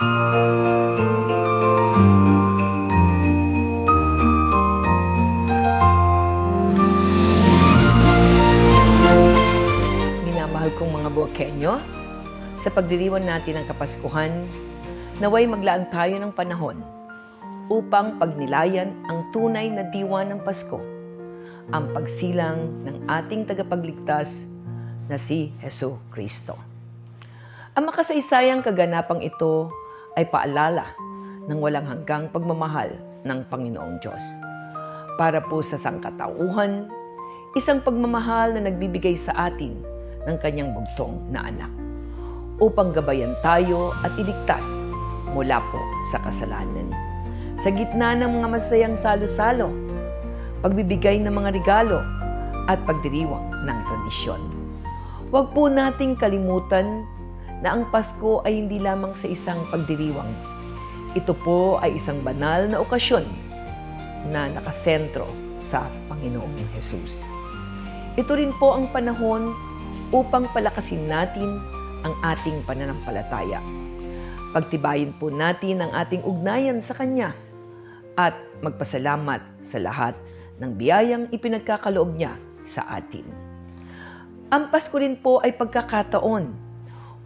Minamahal kong mga Buwakenyo, sa pagdiriwan natin ng Kapaskuhan, naway maglaan tayo ng panahon upang pagnilayan ang tunay na diwa ng Pasko, ang pagsilang ng ating tagapagligtas na si Heso Kristo. Ang makasaysayang kaganapang ito ay paalala ng walang hanggang pagmamahal ng Panginoong Diyos. Para po sa sangkatauhan, isang pagmamahal na nagbibigay sa atin ng kanyang bugtong na anak upang gabayan tayo at iligtas mula po sa kasalanan. Sa gitna ng mga masayang salo-salo, pagbibigay ng mga regalo at pagdiriwang ng tradisyon. Huwag po nating kalimutan na ang Pasko ay hindi lamang sa isang pagdiriwang. Ito po ay isang banal na okasyon na nakasentro sa Panginoong Hesus. Ito rin po ang panahon upang palakasin natin ang ating pananampalataya. Pagtibayin po natin ang ating ugnayan sa Kanya at magpasalamat sa lahat ng biyayang ipinagkakaloob niya sa atin. Ang Pasko rin po ay pagkakataon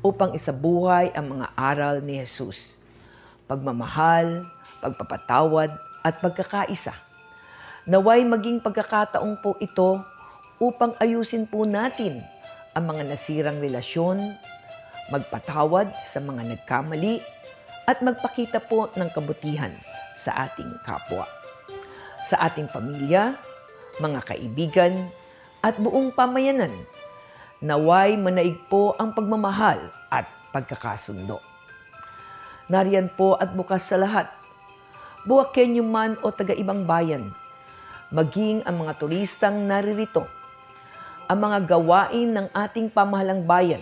upang isabuhay ang mga aral ni Jesus. Pagmamahal, pagpapatawad, at pagkakaisa. Naway maging pagkakataong po ito upang ayusin po natin ang mga nasirang relasyon, magpatawad sa mga nagkamali, at magpakita po ng kabutihan sa ating kapwa. Sa ating pamilya, mga kaibigan, at buong pamayanan, naway manaig po ang pagmamahal at pagkakasundo. Nariyan po at bukas sa lahat, buwakenyo man o taga-ibang bayan, maging ang mga turistang naririto, ang mga gawain ng ating pamahalang bayan,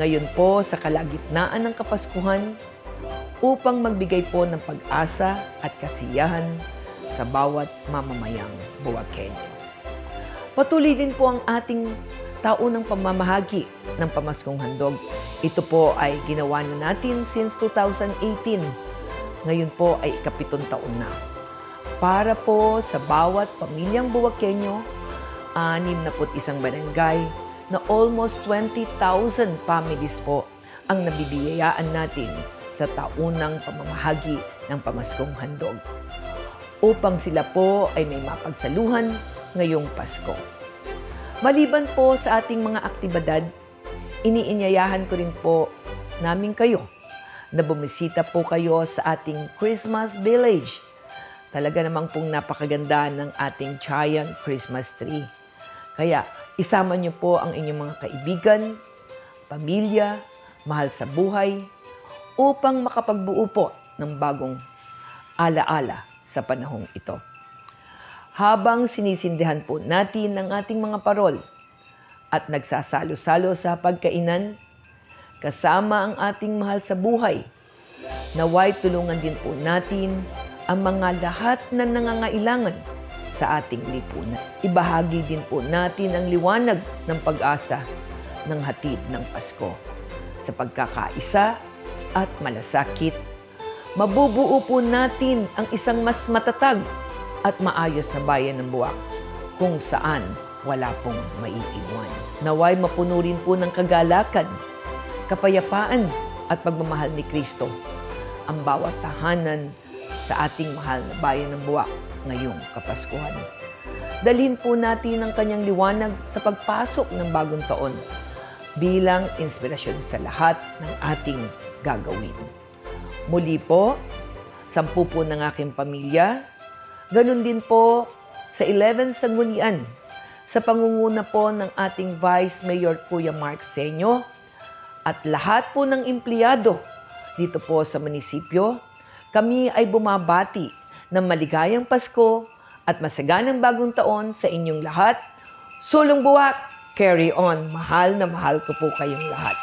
ngayon po sa kalagitnaan ng Kapaskuhan, upang magbigay po ng pag-asa at kasiyahan sa bawat mamamayang buwakenyo. Patuloy din po ang ating taunang pamamahagi ng Pamaskong Handog. Ito po ay ginawa na natin since 2018. Ngayon po ay ikapitong taon na. Para po sa bawat pamilyang buwakenyo, anim na isang barangay na almost 20,000 families po ang nabibiyayaan natin sa taunang pamamahagi ng Pamaskong Handog upang sila po ay may mapagsaluhan ngayong Pasko. Maliban po sa ating mga aktibidad, iniinyayahan ko rin po namin kayo na bumisita po kayo sa ating Christmas Village. Talaga namang pong napakaganda ng ating giant Christmas tree. Kaya isama niyo po ang inyong mga kaibigan, pamilya, mahal sa buhay, upang makapagbuo po ng bagong alaala sa panahong ito. Habang sinisindihan po natin ang ating mga parol at nagsasalo-salo sa pagkainan, kasama ang ating mahal sa buhay, naway tulungan din po natin ang mga lahat na nangangailangan sa ating lipunan. Ibahagi din po natin ang liwanag ng pag-asa ng hatid ng Pasko sa pagkakaisa at malasakit. Mabubuo po natin ang isang mas matatag at maayos na bayan ng buwak kung saan wala pong maiiwan. Naway mapuno rin po ng kagalakan, kapayapaan at pagmamahal ni Kristo ang bawat tahanan sa ating mahal na bayan ng buwak ngayong Kapaskuhan. Dalhin po natin ang kanyang liwanag sa pagpasok ng bagong taon bilang inspirasyon sa lahat ng ating gagawin. Muli po, sampu po ng aking pamilya, ganun din po sa 11 sanggunian sa pangunguna po ng ating Vice Mayor Kuya Mark Senyo at lahat po ng empleyado dito po sa munisipyo, kami ay bumabati ng maligayang Pasko at masaganang bagong taon sa inyong lahat. Sulong buwak, carry on. Mahal na mahal ko po kayong lahat.